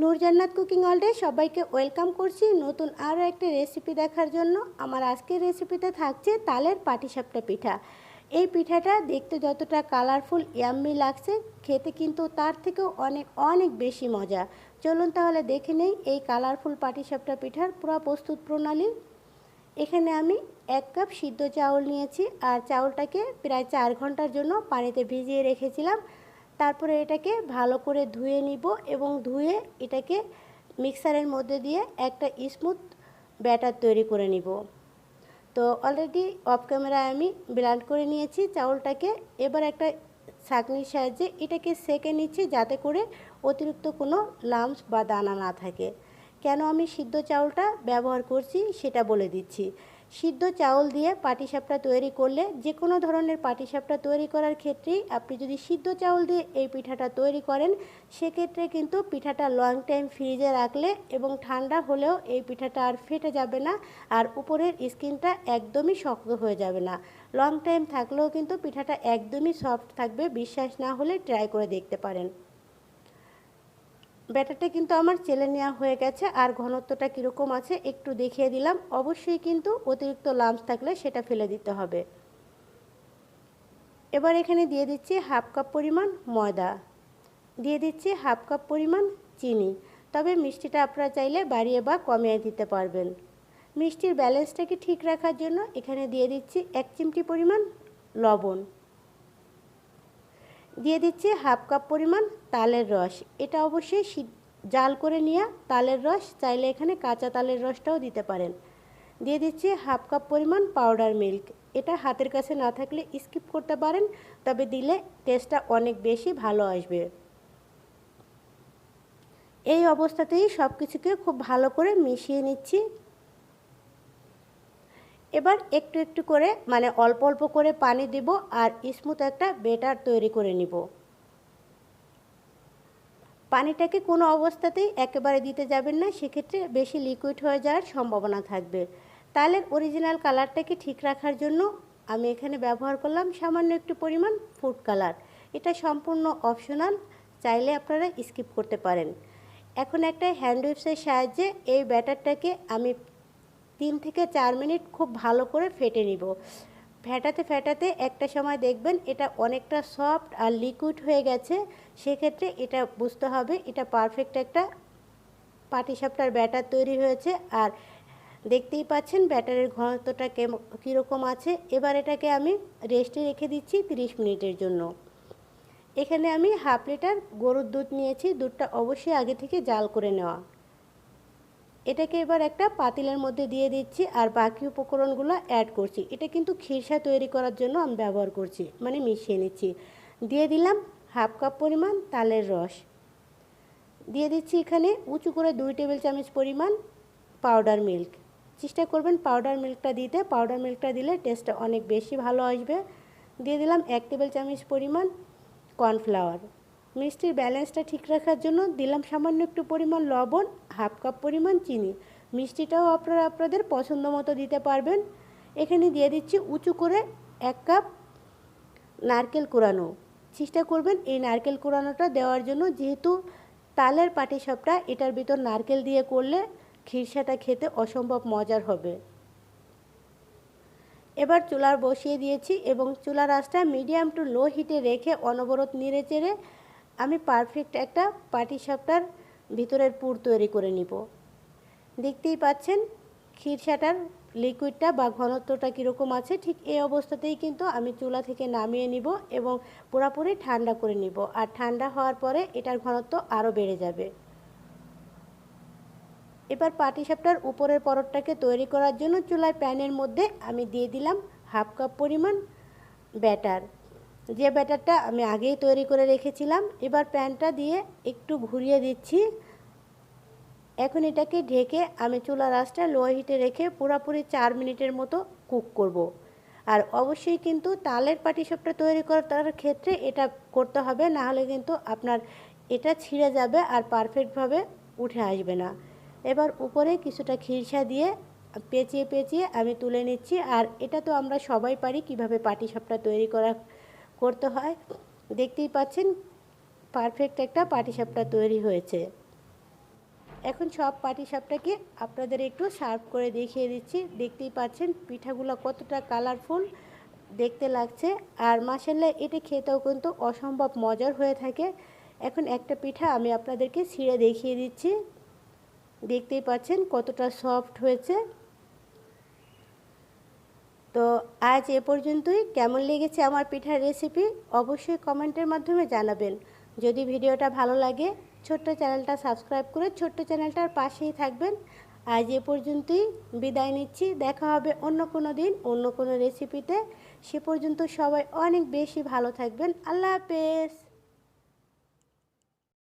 নূরজান্নাত cooking অলডে সবাইকে welcome করছি নতুন আরও একটা রেসিপি দেখার জন্য। আমার আজকের রেসিপিতে থাকছে তালের পাটিসাপটা পিঠা। এই পিঠাটা দেখতে যতটা কালারফুল, ইয়াম্মি লাগছে, খেতে কিন্তু তার থেকেও অনেক অনেক বেশি মজা। চলুন তাহলে দেখে নেই এই কালারফুল পাটিসাপটা পিঠার পুরো প্রস্তুত প্রণালী। এখানে আমি এক কাপ সিদ্ধ চাউল নিয়েছি, আর চাউলটাকে প্রায় চার ঘণ্টার জন্য পানিতে ভিজিয়ে রেখেছিলাম। তারপরে এটাকে ভালো করে ধুয়ে নিব এবং ধুয়ে এটাকে মিক্সারের মধ্যে দিয়ে একটা স্মুথ ব্যাটার তৈরি করে নিব। তো অলরেডি অফ ক্যামেরায় আমি ব্লান্ড করে নিয়েছি চাউলটাকে। এবার একটা ছাঁকনির সাহায্যে এটাকে সেকে নিচ্ছি যাতে করে অতিরিক্ত কোনো লাম্পস বা দানা না থাকে। কেন আমি সিদ্ধ চাউলটা ব্যবহার করছি সেটা বলে দিচ্ছি। সিদ্ধ চাউল দিয়ে পাটিসাপটা তৈরি করলে যে কোনো ধরনের পাটিসাপটা তৈরি করার ক্ষেত্রেই আপনি যদি সিদ্ধ চাউল দিয়ে এই পিঠাটা তৈরি করেন, সেক্ষেত্রে কিন্তু পিঠাটা লং টাইম ফ্রিজে রাখলে এবং ঠান্ডা হলেও এই পিঠাটা আর ফেটে যাবে না আর উপরের স্কিনটা একদমই শক্ত হয়ে যাবে না। লং টাইম থাকলেও কিন্তু পিঠাটা একদমই সফট থাকবে, বিশ্বাস না হলে ট্রাই করে দেখতে পারেন। ব্যাটারটা কিন্তু আমার চেলে নেওয়া হয়ে গেছে, আর ঘনত্বটা কীরকম আছে একটু দেখিয়ে দিলাম। অবশ্যই কিন্তু অতিরিক্ত লাম্পস থাকলে সেটা ফেলে দিতে হবে। এবার এখানে দিয়ে দিচ্ছি হাফ কাপ পরিমাণ ময়দা। দিয়ে দিচ্ছি হাফ কাপ পরিমাণ চিনি। তবে মিষ্টিটা আপনারা চাইলে বাড়িয়ে বা কমিয়ে দিতে পারবেন। মিষ্টির ব্যালেন্সটাকে ঠিক রাখার জন্য এখানে দিয়ে দিচ্ছি এক চিমটি পরিমাণ লবণ। দিয়ে দিচ্ছি হাফ কাপ পরিমাণ তালের রস। এটা অবশ্যই জাল করে নিয়ে তালের রস, চাইলে এখানে কাঁচা তালের রসটাও দিতে পারেন। দিয়ে দিচ্ছি হাফ কাপ পরিমাণ পাউডার মিল্ক এটা হাতের কাছে না থাকলে স্কিপ করতে পারেন, তবে দিলে টেস্টটা অনেক বেশি ভালো আসবে। এই অবস্থাতেই সব কিছুকে খুব ভালো করে মিশিয়ে নিচ্ছি। এবার একটু একটু করে মানে অল্প অল্প করে পানি দিব আর স্মুথ একটা বেটার তৈরি করে নিব। পানিটাকে কোনো অবস্থাতেই একেবারে দিতে যাবেন না, সেক্ষেত্রে বেশি লিকুইড হয়ে যাওয়ার সম্ভাবনা থাকবে। তালের অরিজিনাল কালারটাকে ঠিক রাখার জন্য আমি এখানে ব্যবহার করলাম সামান্য একটু পরিমাণ ফুড কালার এটা সম্পূর্ণ অপশনাল চাইলে আপনারা স্কিপ করতে পারেন। এখন একটা হ্যান্ড সাহায্যে এই ব্যাটারটাকে আমি তিন থেকে চার মিনিট খুব ভালো করে ফেটে নিব। ফেটাতে ফেটাতে একটা সময় দেখবেন এটা অনেকটা সফট আর লিকুইড হয়ে গেছে। সেক্ষেত্রে এটা বুঝতে হবে, এটা পারফেক্ট একটা পাটিসাপটার ব্যাটার তৈরি হয়েছে। আর দেখতেই পাচ্ছেন ব্যাটারের ঘনত্বটা কীরকম আছে। এবার এটাকে আমি রেস্টে রেখে দিচ্ছি 30 মিনিটের জন্য। এখানে আমি হাফ লিটার গরুর দুধ নিয়েছি। দুধটা অবশ্যই আগে থেকে জাল করে নেওয়া। এটাকে এবার একটা পাতিলের মধ্যে দিয়ে দিচ্ছি আর বাকি উপকরণগুলো অ্যাড করছি। এটা কিন্তু খিরসা তৈরি করার জন্য আমি ব্যবহার করছি মানে মিশিয়ে নিচ্ছি। দিয়ে দিলাম হাফ কাপ পরিমাণ তালের রস। দিয়ে দিচ্ছি এখানে উঁচু করে দুই টেবিল চামচ পরিমাণ পাউডার মিল্ক চেষ্টা করবেন পাউডার মিল্কটা দিতে। পাউডার মিল্কটা দিলে টেস্টটা অনেক বেশি ভালো আসবে। দিয়ে দিলাম এক টেবিল চামচ পরিমাণ কর্নফ্লাওয়ার মিষ্টির ব্যালেন্সটা ঠিক রাখার জন্য দিলাম সামান্য একটু পরিমাণ লবণ, হাফ কাপ পরিমাণ চিনি। মিষ্টিটাও আপনারা আপনাদের পছন্দ মতো দিতে পারবেন। এখানে দিয়ে দিচ্ছি উঁচু করে এক কাপ নারকেল কোরানো চেষ্টা করবেন এই নারকেল কোরানোটা দেওয়ার জন্য, যেহেতু তালের পাটিসাপটা এটার ভিতর নারকেল দিয়ে করলে খিরসাটা খেতে অসম্ভব মজার হবে। এবার চুলার বসিয়ে দিয়েছি এবং চুলার আঁচটা মিডিয়াম টু লো হিটে রেখে অনবরত নেড়ে চেড়ে আমি পারফেক্ট একটা পাটি সাপটার ভিতরের পুর তৈরি করে নিব। দেখতেই পাচ্ছেন ক্ষীরসাটার লিকুইডটা বা ঘনত্বটা কীরকম আছে, ঠিক এই অবস্থাতেই কিন্তু আমি চুলা থেকে নামিয়ে নিব এবং পুরোপুরি ঠান্ডা করে নিব। আর ঠান্ডা হওয়ার পরে এটার ঘনত্ব আরও বেড়ে যাবে। এবার পাটিসাপটার উপরের পরতটাকে তৈরি করার জন্য চুলায় প্যানের মধ্যে আমি দিয়ে দিলাম হাফ কাপ পরিমাণ ব্যাটার। যে ব্যাটারটা আমি আগেই তৈরি করে রেখেছিলাম, এবার প্যানটা দিয়ে একটু ঘুরিয়ে দিচ্ছি এখন এটাকে ঢেকে আমি চুলা আঁচটা লো হিটে রেখে পুরোপুরি চার মিনিটের মতো কুক করব। আর অবশ্যই কিন্তু তালের পাটিসাপটা তৈরি করার ক্ষেত্রে এটা করতে হবে, না হলে কিন্তু আপনার এটা ছিঁড়ে যাবে আর পারফেক্টভাবে উঠে আসবে না এবার উপরে কিছুটা খিরসা দিয়ে পেঁচিয়ে পেঁচিয়ে আমি তুলে নিচ্ছি, আর এটা তো আমরা সবাই পারি কীভাবে পাটিসাপটা তৈরি করা করতে হয়। দেখতেই পাচ্ছেন পারফেক্ট একটা পাটিসাপটা তৈরি হয়েছে। এখন সব পাটিসাপটাকে আপনাদের একটু সার্ভ করে দেখিয়ে দিচ্ছি। দেখতেই পাচ্ছেন, পিঠাগুলো কতটা কালারফুল দেখতে লাগছে। আর মাসাল্লাহ এটা খেতেও কিন্তু অসম্ভব মজার হয়ে থাকে। এখন একটা পিঠা আমি আপনাদেরকে ছিঁড়ে দেখিয়ে দিচ্ছি। দেখতেই পাচ্ছেন কতটা সফট হয়েছে। তো আজ এ পর্যন্তই। কেমন লেগেছে আমার পিঠার রেসিপি অবশ্যই কমেন্টের মাধ্যমে জানাবেন। যদি ভিডিওটা ভালো লাগে, ছোট্ট চ্যানেলটা সাবস্ক্রাইব করে ছোট্ট চ্যানেলটার পাশেই থাকবেন। আজ এ পর্যন্তই। বিদায় নিচ্ছি। দেখা হবে অন্য কোনো দিন, অন্য কোনো রেসিপিতে সে পর্যন্ত সবাই অনেক বেশি ভালো থাকবেন। আল্লাহ হাফেজ।